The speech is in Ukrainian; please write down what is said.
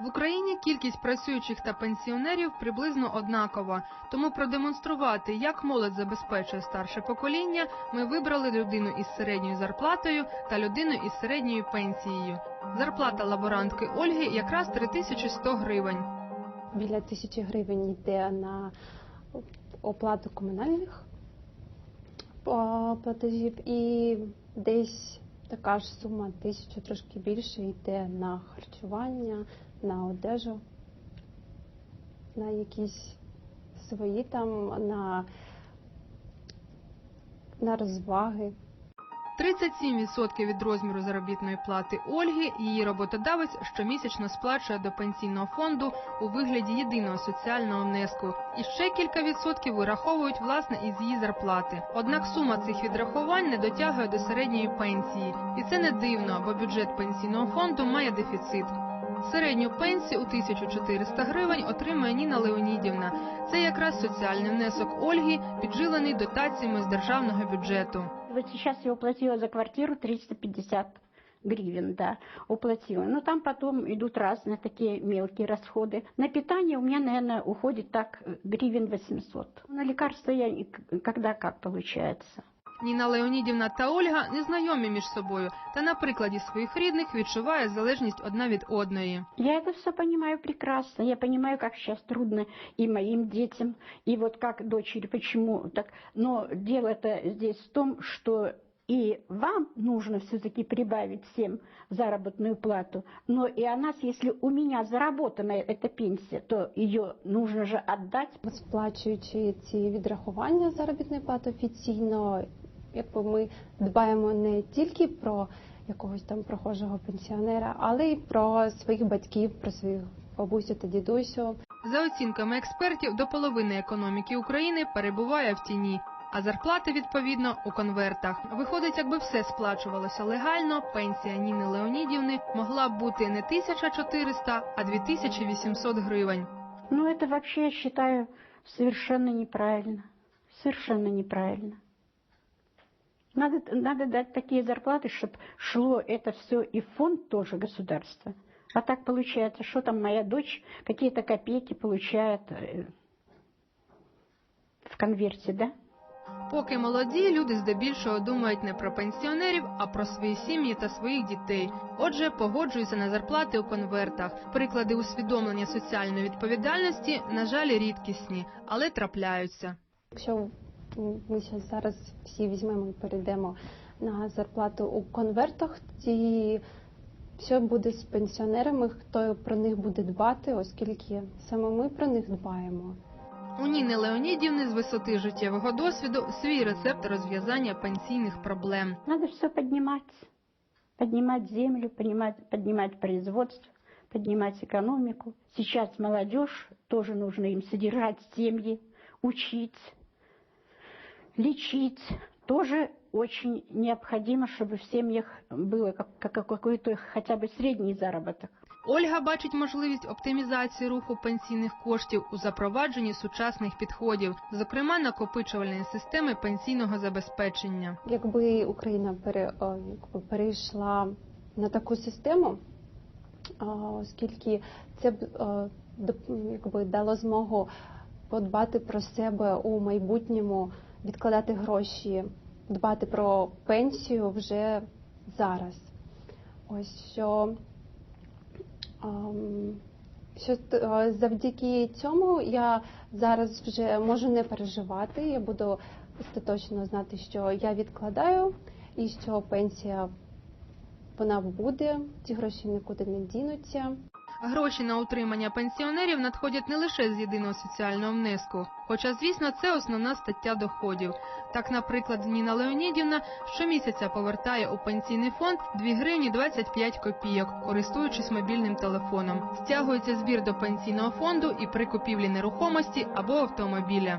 В Україні кількість працюючих та пенсіонерів приблизно однакова. Тому продемонструвати, як молодь забезпечує старше покоління, ми вибрали людину із середньою зарплатою та людину із середньою пенсією. Зарплата лаборантки Ольги якраз 3100 гривень. Біля тисячі гривень йде на оплату комунальних платежів і десь така ж сума, тисячу трошки більше йде на харчування, на одежу, на якісь свої там, на, на розваги. 37% від розміру заробітної плати Ольги її роботодавець щомісячно сплачує до пенсійного фонду у вигляді єдиного соціального внеску. І ще кілька відсотків вираховують власне із її зарплати. Однак сума цих відрахувань не дотягує до середньої пенсії, і це не дивно, бо бюджет пенсійного фонду має дефіцит. Середню пенсію у 1400 гривень отримує Ніна Леонідівна. Це якраз соціальний внесок Ольги, піджилений дотаціями з державного бюджету. Вот сейчас я уплатила за квартиру 350 гривен, да, уплатила. Но там потом идут разные такие мелкие расходы. На питание у меня, наверное, уходит так э, гривен 800. На лекарства я и к- когда как получается. Ніна Леонідівна та Ольга не знайомі між собою, та на прикладі своїх рідних відчуває залежність одна від одної. Я это все понимаю прекрасно. Я понимаю, как сейчас трудно и моим детям, и вот как дочери, почему так. Но дело-то здесь в том, что и вам нужно все-таки прибавить всем заработную плату. Но и о нас, если у меня заработанная эта пенсия, то ее нужно же отдать. Сплачуючи ці відрахування заробітної плати офіційно, якби ми дбаємо не тільки про якогось там прохожого пенсіонера, але й про своїх батьків, про своїх бабусю та дідусю. За оцінками експертів, до половини економіки України перебуває в тіні, а зарплати відповідно у конвертах. Виходить, якби все сплачувалося легально, пенсія Ніни Леонідівни могла б бути не 1400, а 2800 гривень. Но это вообще, я считаю, совершенно неправильно. Совершенно неправильно. Надо, надо дать такие зарплаты, чтобы шло это все и в фонд тоже государства. А так получается, что там моя дочь какие-то копейки получает э, в конверте, да? Поки молоді, люди здебільшого думають не про пенсіонерів, а про свої сім'ї та своїх дітей. Отже, погоджуються на зарплати у конвертах. Приклади усвідомлення соціальної відповідальності, на жаль, рідкісні, але трапляються. Якщо ми щас зараз всі візьмемо і перейдемо на зарплату у конвертах, ті що буде з пенсіонерами, хто про них буде дбати, оскільки саме ми про них дбаємо. У Ніни Леонідівни з висоти життєвого досвіду свій рецепт розв'язання пенсійних проблем. Надо все поднимать. Поднимать землю, поднимать, поднимать производство, поднимать экономику. Сейчас молодежь, тоже нужно им содержать семьи, учить, лечить. Тоже очень необходимо, чтобы в семьях было как, как- какой-то хотя бы средний заработок. Ольга бачить можливість оптимізації руху пенсійних коштів у запровадженні сучасних підходів, зокрема накопичувальної системи пенсійного забезпечення. Якби Україна пере, о, якби перейшла на таку систему, а, оскільки це б е, доп- якби дало змогу подбати про себе у майбутньому, відкладати гроші, дбати про пенсію вже зараз. Ось що, що е, завдяки цьому я зараз вже можу не переживати. Я буду остаточно знати, що я відкладаю і що пенсія вона буде, ці гроші нікуди не дінуться. Гроші на утримання пенсіонерів надходять не лише з єдиного соціального внеску, хоча, звісно, це основна стаття доходів. Так, наприклад, Ніна Леонідівна щомісяця повертає у пенсійний фонд 2 гривні 25 копійок, користуючись мобільним телефоном. Стягується збір до пенсійного фонду і при купівлі нерухомості або автомобіля.